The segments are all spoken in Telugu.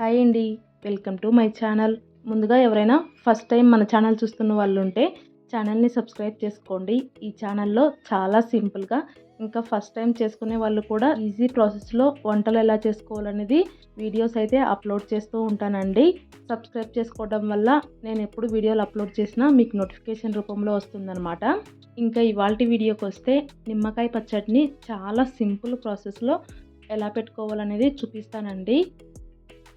హాయ్ అండి. Welcome to my channel. ముందుగా ఎవరైనా ఫస్ట్ టైం మన ఛానల్ చూస్తున్న వాళ్ళు ఉంటే ఛానల్ని సబ్స్క్రైబ్ చేసుకోండి. ఈ ఛానల్లో చాలా సింపుల్గా ఇంకా ఫస్ట్ టైం చేసుకునే వాళ్ళు కూడా ఈజీ ప్రాసెస్లో వంటలు ఎలా చేసుకోవాలనేది వీడియోస్ అయితే అప్లోడ్ చేస్తూ ఉంటానండి. సబ్స్క్రైబ్ చేసుకోవడం వల్ల నేను ఎప్పుడు వీడియోలు అప్లోడ్ చేసినా మీకు నోటిఫికేషన్ రూపంలో వస్తుందన్నమాట. ఇంకా ఇవాళ వీడియోకి వస్తే నిమ్మకాయ పచ్చడిని చాలా సింపుల్ ప్రాసెస్లో ఎలా పెట్టుకోవాలనేది చూపిస్తానండి.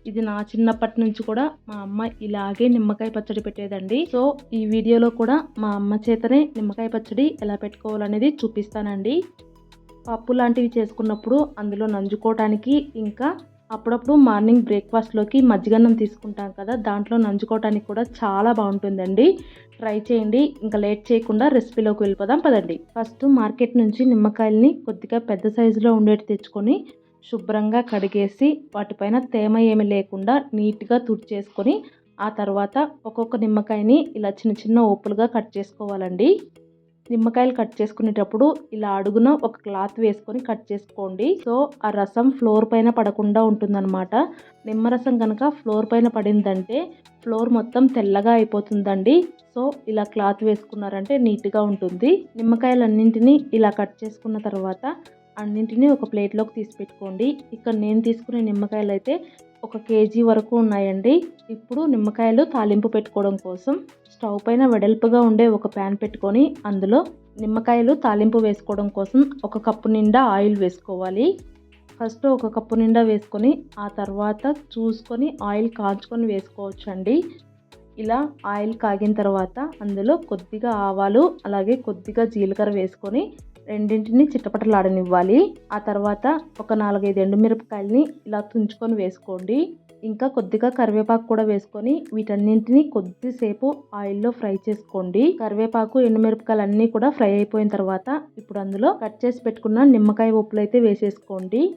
ఇది నా చిన్నప్పటి నుంచి కూడా మా అమ్మ ఇలాగే నిమ్మకాయ పచ్చడి పెట్టేదండి. సో ఈ వీడియోలో కూడా మా అమ్మ చేతనే నిమ్మకాయ పచ్చడి ఎలా పెట్టుకోవాలనేది చూపిస్తానండి. పప్పు లాంటివి చేసుకున్నప్పుడు అందులో నంజుకోవటానికి ఇంకా అప్పుడప్పుడు మార్నింగ్ బ్రేక్ఫాస్ట్లోకి మజ్జిగన్నం తీసుకుంటాం కదా దాంట్లో నంజుకోవటానికి కూడా చాలా బాగుంటుందండి. ట్రై చేయండి. ఇంకా లేట్ చేయకుండా రెసిపీలోకి వెళ్ళిపోదాం పదండి. ఫస్ట్ మార్కెట్ నుంచి నిమ్మకాయల్ని కొద్దిగా పెద్ద సైజులో ఉండేటి తెచ్చుకొని శుభ్రంగా కడిగేసి వాటిపైన తేమ ఏమి లేకుండా నీట్గా తుడిచేసుకొని ఆ తర్వాత ఒక్కొక్క నిమ్మకాయని ఇలా చిన్న చిన్న ఓపులుగా కట్ చేసుకోవాలండి. నిమ్మకాయలు కట్ చేసుకునేటప్పుడు ఇలా అడుగున ఒక క్లాత్ వేసుకొని కట్ చేసుకోండి. సో ఆ రసం ఫ్లోర్ పైన పడకుండా ఉంటుందన్నమాట. నిమ్మరసం కనుక ఫ్లోర్ పైన పడిందంటే ఫ్లోర్ మొత్తం తెల్లగా అయిపోతుందండి. సో ఇలా క్లాత్ వేసుకున్నారంటే నీట్గా ఉంటుంది. నిమ్మకాయలన్నింటినీ ఇలా కట్ చేసుకున్న తర్వాత అన్నింటినీ ఒక ప్లేట్లోకి తీసి పెట్టుకోండి ఇక్కడ నేను తీసుకునే నిమ్మకాయలు అయితే ఒక కేజీ వరకు ఉన్నాయండి. ఇప్పుడు నిమ్మకాయలు తాలింపు పెట్టుకోవడం కోసం స్టవ్ పైన వెడల్పుగా ఉండే ఒక ప్యాన్ పెట్టుకొని అందులో నిమ్మకాయలు తాలింపు వేసుకోవడం కోసం ఒక కప్పు నిండా ఆయిల్ వేసుకోవాలి. ఫస్ట్ ఒక కప్పు నిండా వేసుకొని ఆ తర్వాత చూసుకొని ఆయిల్ కాల్చుకొని వేసుకోవచ్చండి. ఇలా ఆయిల్ కాగిన తర్వాత అందులో కొద్దిగా ఆవాలు అలాగే కొద్దిగా జీలకర్ర వేసుకొని రెండింటిని చిట్టపటలాడనివ్వాలి ఆ తర్వాత ఒక నాలుగైదు ఎండుమిరపకాయలని ఇలా తుంచుకొని వేసుకోండి. ఇంకా కొద్దిగా కరివేపాకు కూడా వేసుకొని వీటన్నింటిని కొద్దిసేపు ఆయిల్లో ఫ్రై చేసుకోండి. కరివేపాకు ఎండుమిరపకాయలు అన్నీ కూడా ఫ్రై అయిపోయిన తర్వాత ఇప్పుడు అందులో కట్ చేసి పెట్టుకున్న నిమ్మకాయ ఉప్పులు అయితే వేసేసుకోండి.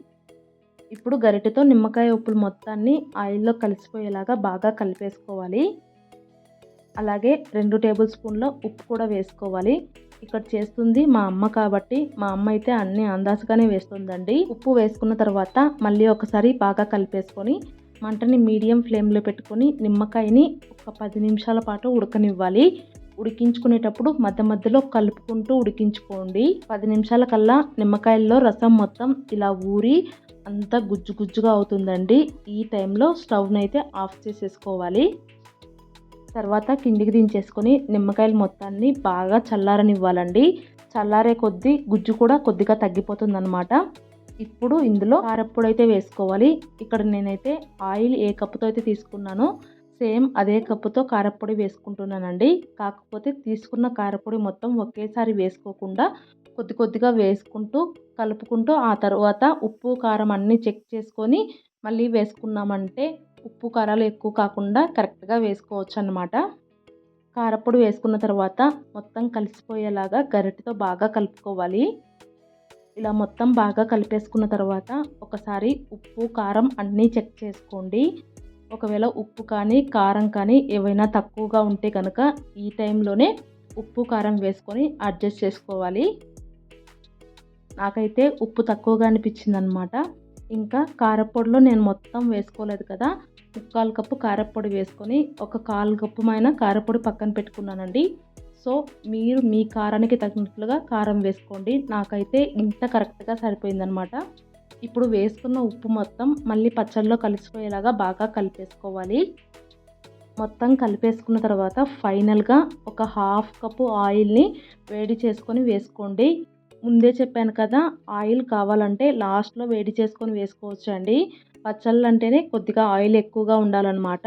ఇప్పుడు గరిటెతో నిమ్మకాయ ఉప్పులు మొత్తాన్ని ఆయిల్లో కలిసిపోయేలాగా బాగా కలిపేసుకోవాలి. అలాగే రెండు టేబుల్ స్పూన్ల ఉప్పు కూడా వేసుకోవాలి. ఇక్కడ చేస్తుంది మా అమ్మ కాబట్టి మా అమ్మ అయితే అన్ని అందాజుగానే వేస్తుందండి. ఉప్పు వేసుకున్న తర్వాత మళ్ళీ ఒకసారి బాగా కలిపేసుకొని మంటని మీడియం ఫ్లేమ్లో పెట్టుకొని నిమ్మకాయని ఒక పది నిమిషాల పాటు ఉడకనివ్వాలి. ఉడికించుకునేటప్పుడు మధ్య మధ్యలో కలుపుకుంటూ ఉడికించుకోండి. పది నిమిషాల కల్లా నిమ్మకాయల్లో రసం మొత్తం ఇలా ఊరి అంతా గుజ్జు గుజ్జుగా అవుతుందండి. ఈ టైంలో స్టవ్ని అయితే ఆఫ్ చేసేసుకోవాలి. తర్వాత కిందికి దించేసుకొని నిమ్మకాయలు మొత్తాన్ని బాగా చల్లారనివ్వాలండి. చల్లారే కొద్దీ గుజ్జు కూడా కొద్దిగా తగ్గిపోతుంది అనమాట ఇప్పుడు ఇందులో కారప్పొడి అయితే వేసుకోవాలి. ఇక్కడ నేనైతే ఆయిల్ ఏ కప్పుతో అయితే తీసుకున్నానో సేమ్ అదే కప్పుతో కారప్పొడి వేసుకుంటున్నానండి. కాకపోతే తీసుకున్న కారప్పొడి మొత్తం ఒకేసారి వేసుకోకుండా కొద్ది కొద్దిగా వేసుకుంటూ కలుపుకుంటూ ఆ తర్వాత ఉప్పు కారం అన్నీ చెక్ చేసుకొని మళ్ళీ వేసుకున్నామంటే ఉప్పు కారాలు ఎక్కువ కాకుండా కరెక్ట్గా వేసుకోవచ్చు అనమాట కారపొడి వేసుకున్న తర్వాత మొత్తం కలిసిపోయేలాగా గరిటెతో బాగా కలుపుకోవాలి. ఇలా మొత్తం బాగా కలిపేసుకున్న తర్వాత ఒకసారి ఉప్పు కారం అన్నీ చెక్ చేసుకోండి. ఒకవేళ ఉప్పు కానీ కారం కానీ ఏవైనా తక్కువగా ఉంటే కనుక ఈ టైంలోనే ఉప్పు కారం వేసుకొని అడ్జస్ట్ చేసుకోవాలి. నాకైతే ఉప్పు తక్కువగా అనిపించింది అనమాట ఇంకా కారపొడిలో నేను మొత్తం వేసుకోలేదు కదా ముక్కాలు కప్పు కారపొడి వేసుకొని ఒక కాలు కప్పు మైన కారపొడి పక్కన పెట్టుకున్నానండి. సో మీరు మీ కారానికి తగినట్లుగా కారం వేసుకోండి. నాకైతే ఇంత కరెక్ట్గా సరిపోయిందనమాట ఇప్పుడు వేసుకున్న ఉప్పు మొత్తం మళ్ళీ పచ్చళ్ళలో కలిసిపోయేలాగా బాగా కలిపేసుకోవాలి. మొత్తం కలిపేసుకున్న తర్వాత ఫైనల్గా ఒక హాఫ్ కప్పు ఆయిల్ని వేడి చేసుకొని వేసుకోండి. ముందే చెప్పాను కదా ఆయిల్ కావాలంటే లాస్ట్లో వేడి చేసుకొని వేసుకోవచ్చు అండి పచ్చళ్ళు అంటేనే కొద్దిగా ఆయిల్ ఎక్కువగా ఉండాలన్నమాట.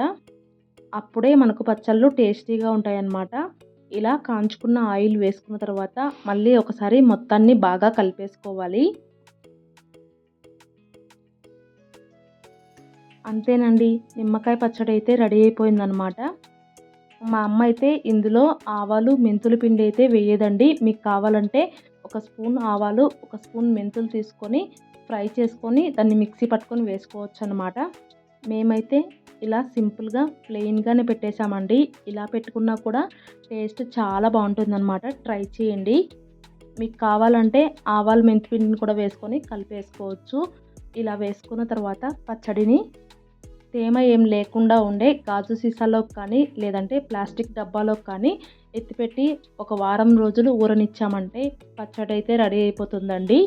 అప్పుడే మనకు పచ్చళ్ళు టేస్టీగా ఉంటాయన్నమాట. ఇలా కాంచుకున్న ఆయిల్ వేసుకున్న తర్వాత మళ్ళీ ఒకసారి మొత్తాన్ని బాగా కలిపేసుకోవాలి. అంతేనండి నిమ్మకాయ పచ్చడి అయితే రెడీ అయిపోయిందనమాట మా అమ్మ అయితే ఇందులో ఆవాలు మెంతుల పిండి అయితే వేయదండి. మీకు కావాలంటే ఒక స్పూన్ ఆవాలు ఒక స్పూన్ మెంతులు తీసుకొని ఫ్రై చేసుకొని దాన్ని మిక్సీ పట్టుకొని వేసుకోవచ్చు అనమాట మేమైతే ఇలా సింపుల్గా ప్లెయిన్గానే పెట్టేశామండి. ఇలా పెట్టుకున్నా కూడా టేస్ట్ చాలా బాగుంటుందన్నమాట. ట్రై చేయండి. మీకు కావాలంటే ఆవాలు మెంతిపిండిని కూడా వేసుకొని కలిపేసుకోవచ్చు. ఇలా వేసుకున్న తర్వాత పచ్చడిని తేమ ఏం లేకుండా ఉండే గాజు సీసాలో కానీ లేదంటే ప్లాస్టిక్ డబ్బాలో కానీ ఎత్తిపెట్టి ఒక వారం రోజులు ఊరనిచ్చామంటే పచ్చడి అయితే రెడీ అయిపోతుందండి.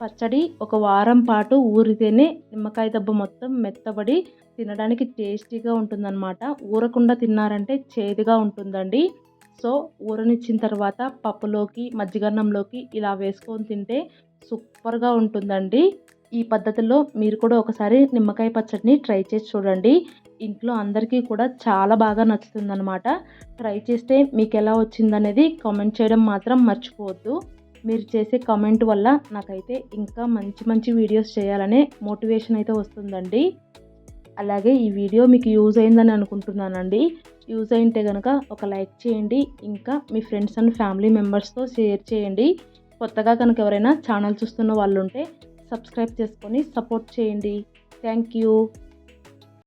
పచ్చడి ఒక వారం పాటు ఊరితేనే నిమ్మకాయ దెబ్బ మొత్తం మెత్తబడి తినడానికి టేస్టీగా ఉంటుందన్నమాట. ఊరకుండా తిన్నారంటే చేదుగా ఉంటుందండి. సో ఊరనిచ్చిన తర్వాత పప్పులోకి మజ్జిగన్నంలోకి ఇలా వేసుకొని తింటే సూపర్గా ఉంటుందండి. ఈ పద్ధతిలో మీరు కూడా ఒకసారి నిమ్మకాయ పచ్చడిని ట్రై చేసి చూడండి. ఇంట్లో అందరికీ కూడా చాలా బాగా నచ్చుతుందన్నమాట. ట్రై చేస్తే మీకు ఎలా వచ్చిందనేది కామెంట్ చేయడం మాత్రం మర్చిపోవద్దు. మీరు చేసే కామెంట్ వల్ల నాకైతే ఇంకా మంచి మంచి వీడియోస్ చేయాలనే మోటివేషన్ అయితే వస్తుందండి. అలాగే ఈ వీడియో మీకు యూజ్ అయిందని అనుకుంటున్నానండి. యూజ్ అయింటే కనుక ఒక లైక్ చేయండి ఇంకా మీ ఫ్రెండ్స్ అండ్ ఫ్యామిలీ మెంబర్స్తో షేర్ చేయండి. కొత్తగా కనుక ఎవరైనా ఛానల్ చూస్తున్న వాళ్ళు ఉంటే సబ్స్క్రైబ్ చేసుకొని సపోర్ట్ చేయండి. Thank you